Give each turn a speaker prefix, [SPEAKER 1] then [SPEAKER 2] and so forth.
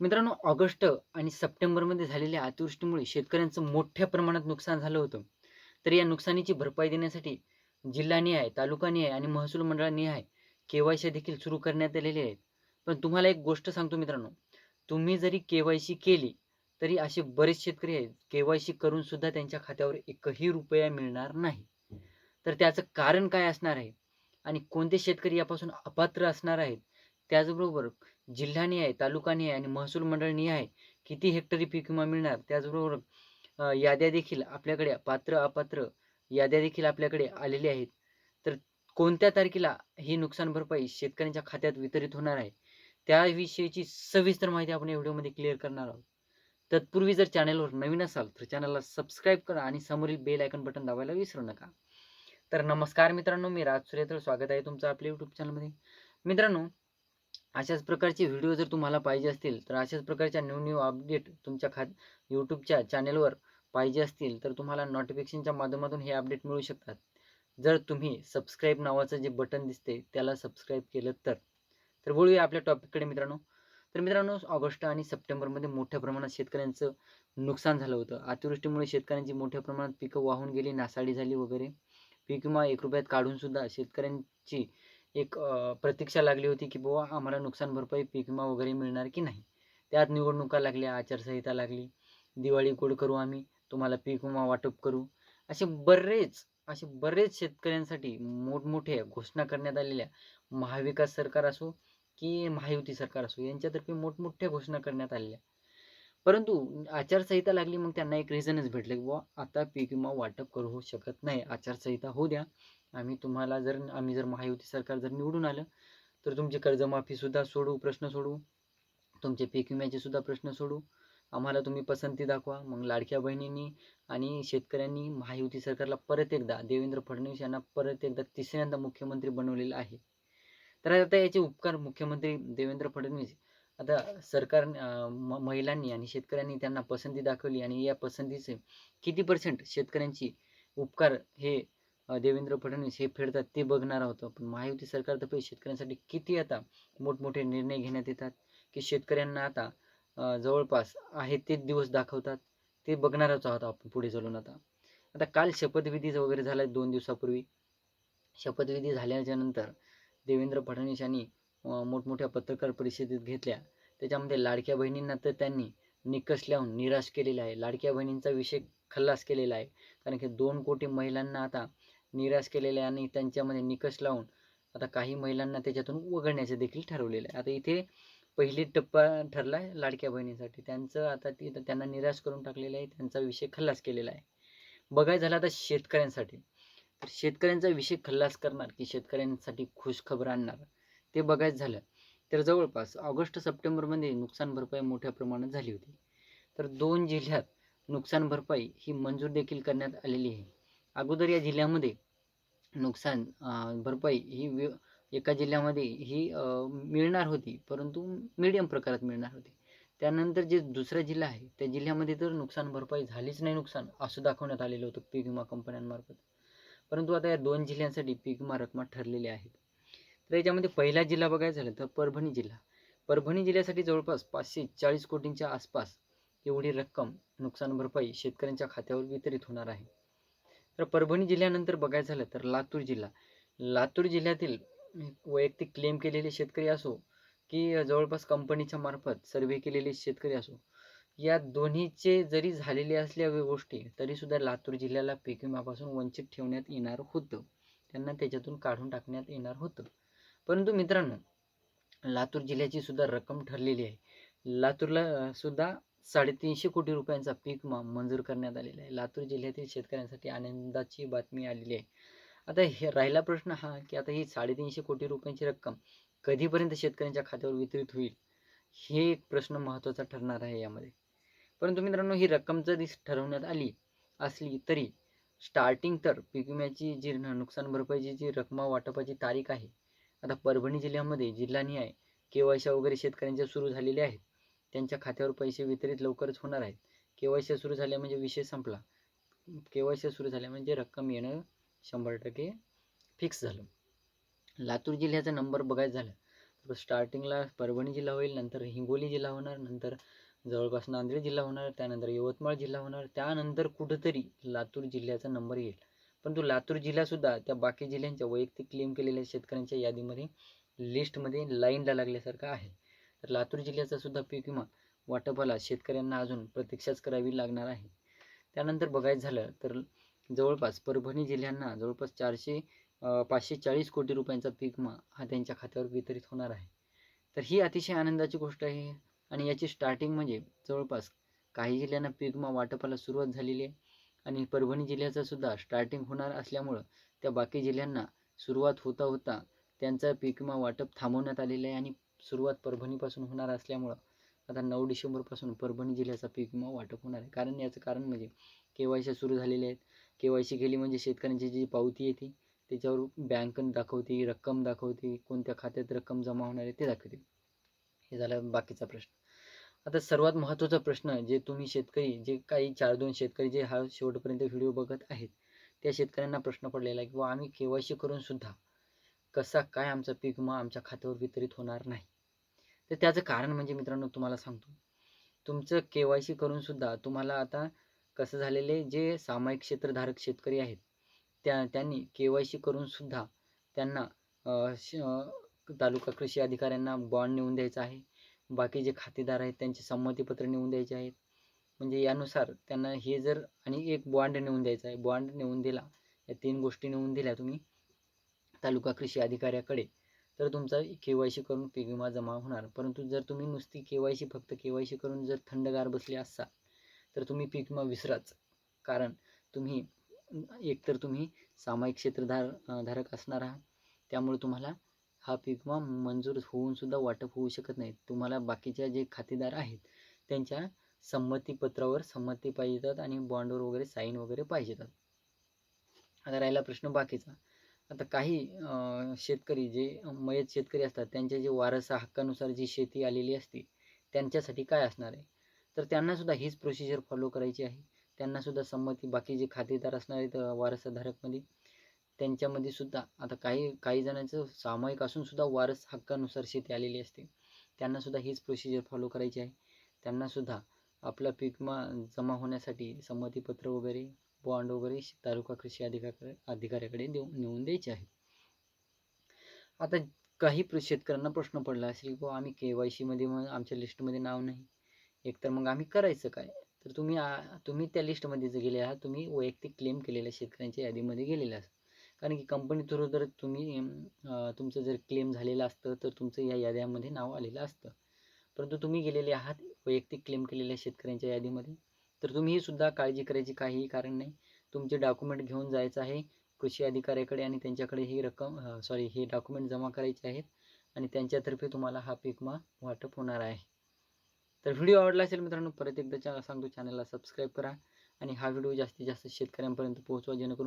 [SPEAKER 1] मित्रांनो ऑगस्ट आणि सप्टेंबरमध्ये झालेल्या अतिवृष्टीमुळे शेतकऱ्यांचं मोठ्या प्रमाणात नुकसान झालं होतं. तर या नुकसानीची भरपाई देण्यासाठी जिल्हानिहाय तालुकानिहाय आणि महसूल मंडळानिहाय केवायसी देखील सुरू करण्यात आलेले आहेत. पण तुम्हाला एक गोष्ट सांगतो मित्रांनो तुम्ही जरी केवायसी केली तरी असे बरेच शेतकरी आहेत केवायसी करून सुद्धा त्यांच्या खात्यावर एकही रुपया मिळणार नाही. तर त्याचं कारण काय असणार आहे? आणि कोणते शेतकरी यापासून अपात्र असणार आहेत? त्याचबरोबर जिल्हानिहाय तालुकानिहाय आणि महसूल मंडळनिहाय किती हेक्टरी पीक विमा मिळणार? त्याचबरोबर याद्या देखील आपल्याकडे पात्र अपात्र याद्या देखील आपल्याकडे आलेल्या आहेत. तर कोणत्या तारखेला ही नुकसान भरपाई शेतकऱ्यांच्या खात्यात वितरित होणार आहे? त्याविषयीची सविस्तर माहिती आपण या व्हिडिओमध्ये क्लिअर करणार आहोत. तत्पूर्वी जर चॅनलवर नवीन असाल तर चॅनलला सबस्क्राईब करा आणि समोरील बेल आयकन बटन दाबायला विसरू नका. तर नमस्कार मित्रांनो मी राज सुरेतळ स्वागत आहे तुमचं आपल्या यूट्यूब चॅनलमध्ये मित्रांनो अशाच प्रकारचे व्हिडिओ जर तुम्हाला पाहिजे असतील तर अशाच प्रकारच्या न्यू न्यू अपडेट तुमच्या खात यूट्यूबच्या चॅनेलवर पाहिजे असतील तर तुम्हाला नोटिफिकेशनच्या माध्यमातून हे अपडेट मिळू शकतात. जर तुम्ही सबस्क्राईब नावाचं जे बटन दिसते त्याला सबस्क्राईब केलं तर. तर बोलूया आपल्या टॉपिककडे मित्रांनो. तर मित्रांनो ऑगस्ट आणि सप्टेंबरमध्ये मोठ्या प्रमाणात शेतकऱ्यांचं नुकसान झालं होतं. अतिवृष्टीमुळे शेतकऱ्यांची मोठ्या प्रमाणात पिकं वाहून गेली नासाडी झाली वगैरे. पीक विमा एक रुपयात काढूनसुद्धा शेतकऱ्यांची एक प्रतीक्षा लागली होती की बुवा आम्हाला नुकसान भरपाई पीक विमा वगैरे मिळणार की नाही? त्यात निवडणुका लागल्या आचारसंहिता लागली दिवाळी गोड करू आम्ही तुम्हाला पीक विमा वाटप करू. असे बरेच असे बरेच शेतकऱ्यांसाठी मोठमोठ्या घोषणा करण्यात आलेल्या महाविकास सरकार असो की महायुती सरकार असो यांच्यातर्फे मोठमोठ्या घोषणा करण्यात आलेल्या. परंतु आचारसंहिता लागली मग त्यांना एक रिझनच भेटलं की बुवा आता पीक विमा वाटप करू हो शकत नाही आचारसंहिता होऊ द्या. आम्ही तुम्हाला जर आम्ही जर महायुती सरकार जर निवडून आलं तर तुमची कर्जमाफीसुद्धा सोडू प्रश्न सोडू. तुमचे पीक विम्याचे सुद्धा प्रश्न सोडू. आम्हाला तुम्ही पसंती दाखवा. मग लाडक्या बहिणींनी आणि शेतकऱ्यांनी महायुती सरकारला परत एकदा देवेंद्र फडणवीस यांना परत एकदा तिसऱ्यांदा मुख्यमंत्री बनवलेलं आहे. तर आता याचे उपकार मुख्यमंत्री देवेंद्र फडणवीस आता सरकार म- महिलांनी आणि शेतकऱ्यांनी त्यांना पसंती दाखवली आणि या पसंतीचे किती पर्सेंट शेतकऱ्यांची उपकार हे देवेंद्र फडणवीस हे फेडतात ते बघणार आहोत पण महायुती सरकारतर्फे शेतकऱ्यांसाठी किती आता मोठमोठे निर्णय घेण्यात येतात की शेतकऱ्यांना आता जवळपास आहे तेच दिवस दाखवतात ते बघणारच आहोत आपण पुढे चालून आता. आता काल शपथविधी वगैरे झाला दोन दिवसापूर्वी. शपथविधी झाल्याच्यानंतर देवेंद्र फडणवीस यांनी मोठमोठ्या पत्रकार परिषदेत घेतल्या. त्याच्यामध्ये लाडक्या बहिणींना तर त्यांनी निकष लावून निराश केलेला आहे. लाडक्या बहिणींचा विषय खल्लास केलेला आहे. कारण की दोन कोटी महिलांना आता निराश केलेलं आहे आणि त्यांच्यामध्ये निकष लावून आता काही महिलांना त्याच्यातून वगळण्याचे देखील ठरवलेलं आहे. आता इथे पहिली टप्पा ठरला आहे लाडक्या बहिणींसाठी. त्यांचं आता ती त्यांना निराश करून टाकलेलं आहे. त्यांचा विषय खल्लास केलेला आहे. बघायचं झालं आता शेतकऱ्यांसाठी. तर शेतकऱ्यांचा विषय खल्लास करणार की शेतकऱ्यांसाठी खुशखबर आणणार? ते बघायचं झालं. तर जवळपास ऑगस्ट सप्टेंबरमध्ये नुकसान भरपाई मोठ्या प्रमाणात झाली होती. तर दोन जिल्ह्यात नुकसान भरपाई ही मंजूर देखील करण्यात आलेली आहे. अगोदर या जिल्ह्यामध्ये नुकसान भरपाई ही एका जिल्ह्यामध्ये ही मिळणार होती परंतु मीडियम प्रकारात मिळणार होती. त्यानंतर जे दुसरा जिल्हा आहे त्या जिल्ह्यामध्ये तर नुकसान भरपाई झालीच नाही नुकसान असं दाखवण्यात आलेलं होतं पीक विमा कंपन्यांमार्फत. परंतु आता या दोन जिल्ह्यांसाठी पीक विमा रकमा ठरलेल्या आहेत. तर याच्यामध्ये पहिला जिल्हा बघायचा झालं तर परभणी जिल्हा. परभणी जिल्ह्यासाठी जवळपास पाचशे चाळीस कोटींच्या आसपास एवढी रक्कम नुकसान भरपाई शेतकऱ्यांच्या खात्यावर वितरित होणार आहे. तर परभणी जिल्ह्यानंतर बघायचं झालं तर लातूर जिल्हा. लातूर जिल्ह्यातील वैयक्तिक क्लेम केलेले शेतकरी असो की जवळपास कंपनीच्या मार्फत सर्वे केलेले शेतकरी असो या दोन्हीचे जरी झालेले असल्या गोष्टी तरीसुद्धा लातूर जिल्ह्याला पीक विम्यापासून वंचित ठेवण्यात येणार होतं. त्यांना त्याच्यातून काढून टाकण्यात येणार होतं. परंतु मित्रांनो लातूर जिल्ह्याची सुद्धा रक्कम ठरलेली आहे. लातूरला सुद्धा साडेतीनशे कोटी रुपयांचा पीक मंजूर करण्यात आलेला आहे. लातूर जिल्ह्यातील शेतकऱ्यांसाठी आनंदाची बातमी आलेली आहे. आता हे राहिला प्रश्न हा की आता ही साडेतीनशे कोटी रुपयांची रक्कम कधीपर्यंत शेतकऱ्यांच्या खात्यावर वितरित होईल? हे एक प्रश्न महत्त्वाचा ठरणार आहे यामध्ये. परंतु मित्रांनो ही रक्कम जरी ठरवण्यात आली असली तरी स्टार्टिंग तर पीक विम्याची जी नुकसान भरपाईची जी रक्कम वाटपाची तारीख आहे आता परभणी जिल्ह्यामध्ये जिल्हानिहाय केवायसी वगैरे शेतकऱ्यांच्या सुरू झालेल्या आहेत त्यांच्या खात्यावर पैसे वितरित लवकरच होणार आहेत. केवायसी सुरू झाल्या म्हणजे विषय संपला. केवायसी सुरू झाल्या म्हणजे रक्कम येणं शंभर टक्के फिक्स झालं. लातूर जिल्ह्याचा नंबर बघायचं झालं तर स्टार्टिंगला परभणी जिल्हा होईल नंतर हिंगोली जिल्हा होणार नंतर जवळपास नांदेड जिल्हा होणार त्यानंतर यवतमाळ जिल्हा होणार त्यानंतर कुठंतरी लातूर जिल्ह्याचा नंबर येईल. परंतु लातूर जिल्हासुद्धा त्या बाकी जिल्ह्यांच्या वैयक्तिक क्लेम केलेल्या शेतकऱ्यांच्या यादीमध्ये लिस्टमध्ये लाईनला लागल्यासारखं आहे. तर लातूर जिल्ह्याचा सुद्धा पीक विमा वाटपाला शेतकऱ्यांना अजून प्रतीक्षाच करावी लागणार आहे. त्यानंतर बघायचं झालं तर जवळपास परभणी जिल्ह्यांना जवळपास चारशे पाचशे चाळीस कोटी रुपयांचा पीक विमा हा त्यांच्या खात्यावर वितरित होणार आहे. तर ही अतिशय आनंदाची गोष्ट आहे आणि याची स्टार्टिंग म्हणजे जवळपास काही जिल्ह्यांना पीक विमा वाटपाला सुरुवात झालेली आहे. आणि परभणी जिल्ह्याचा सुद्धा स्टार्टिंग होणार असल्यामुळं त्या बाकी जिल्ह्यांना सुरुवात होता होता त्यांचा पीक विमा वाटप थांबवण्यात आलेलं आहे आणि सुरुवात परभणीपासून होणार असल्यामुळं आता नऊ डिसेंबरपासून परभणी जिल्ह्याचा पीक विमा वाटप होणार आहे. कारण याचं कारण म्हणजे के वाय सी सुरू झालेले आहेत. के वाय सी केली म्हणजे शेतकऱ्यांची जी पावती येते त्याच्यावर बँक दाखवते रक्कम दाखवते कोणत्या खात्यात रक्कम जमा होणार आहे ते दाखवते. हे झालं बाकीचा प्रश्न. आता सर्वात महत्त्वाचा प्रश्न जे तुम्ही शेतकरी जे काही चार दोन शेतकरी जे हा शेवटपर्यंत व्हिडिओ बघत आहेत त्या शेतकऱ्यांना प्रश्न पडलेला आहे की आम्ही के वाय सी करून सुद्धा कसा काय आमचा पीक विमा आमच्या खात्यावर वितरित होणार नाही? तर त्याचं कारण म्हणजे मित्रांनो तुम्हाला सांगतो. तुमचं के वाय सी करून सुद्धा तुम्हाला आता कसं झालेले जे सामायिक क्षेत्रधारक शेतकरी आहेत त्या त्यांनी के वाय सी करून सुद्धा त्यांना श- तालुका कृषी अधिकाऱ्यांना बॉन्ड नेऊन द्यायचा आहे. बाकी जे खातेदार आहेत त्यांचे संमतीपत्र नेऊन द्यायचे आहेत. म्हणजे यानुसार त्यांना हे जर आणि एक बॉन्ड नेऊन द्यायचा आहे. बॉन्ड नेऊन दिला या तीन गोष्टी नेऊन दिल्या तुम्ही तालुका कृषी अधिकाऱ्याकडे तर तुमचा के वाय सी करून पीक विमा जमा होणार. परंतु जर तुम्ही नुसती के वाय सी फक्त के वाय सी करून जर थंडगार बसले असाल तर तुम्ही पीक विमा विसराच. कारण तुम्ही एकतर तुम्ही सामायिक क्षेत्रधार धारक असणार आहात. त्यामुळे तुम्हाला हा पीक विमा मंजूर होऊनसुद्धा वाटप होऊ शकत नाही. तुम्हाला बाकीच्या जे खातेदार आहेत त्यांच्या संमतीपत्रावर संमती पाहिजेतात आणि बॉन्डवर वगैरे साईन वगैरे पाहिजेतात. आता राहिला प्रश्न बाकीचा. आता काही शेतकरी जे मयत शेतकरी असतात त्यांच्या जे वारसा हक्कानुसार जी शेती आलेली असते त्यांच्यासाठी काय असणार आहे? तर त्यांनासुद्धा हीच प्रोसिजर फॉलो करायची आहे. त्यांनासुद्धा संमती बाकी जे खातेदार असणार आहेत वारसाधारकमध्ये त्यांच्यामध्ये सुद्धा आता काही काही जणांचं सामायिक असून सुद्धा वारस हक्कानुसार शेती आलेली असते. त्यांना सुद्धा हीच प्रोसिजर फॉलो करायची आहे. त्यांना सुद्धा आपला पीक मा जमा होण्यासाठी संमतीपत्र वगैरे बॉन्ड वगैरे तालुका कृषी अधिकाऱ्या अधिकाऱ्याकडे देऊ नेऊन द्यायचे आहे आता काही शेतकऱ्यांना प्रश्न पडला असेल की बा आम्ही के वाय सीमध्ये मग आमच्या लिस्टमध्ये नाव नाही. एकतर मग आम्ही करायचं काय? तर तुम्ही तुम्ही त्या लिस्टमध्ये जर गेले आहात तुम्ही वैयक्तिक क्लेम केलेल्या शेतकऱ्यांच्या यादीमध्ये गेलेले आहात. कारण की कंपनी थ्रू जर तुम्ही तुमचं जर क्लेम झालेलं असतं तर तुमचं या याद्यामध्ये नाव आलेलं असतं. परंतु तुम्ही गेलेले आहात वैयक्तिक क्लेम केलेल्या शेतकऱ्यांच्या यादीमध्ये तर तुम्ही सुद्धा काळजी करायची काहीही कारण नाही. तुमचे डॉक्युमेंट घेऊन जायचं आहे कृषी अधिकाऱ्याकडे आणि त्यांच्याकडे ही रक्कम सॉरी हे डॉक्युमेंट जमा करायचे आहेत आणि त्यांच्यातर्फे तुम्हाला हा पीकमा वाटप होणार आहे. तर व्हिडिओ आवडला असेल मित्रांनो परत एकदा चा- सांगतो चॅनलला सबस्क्राईब करा आणि हा व्हिडिओ जास्तीत जास्त शेतकऱ्यांपर्यंत पोहोचवा जेणेकरून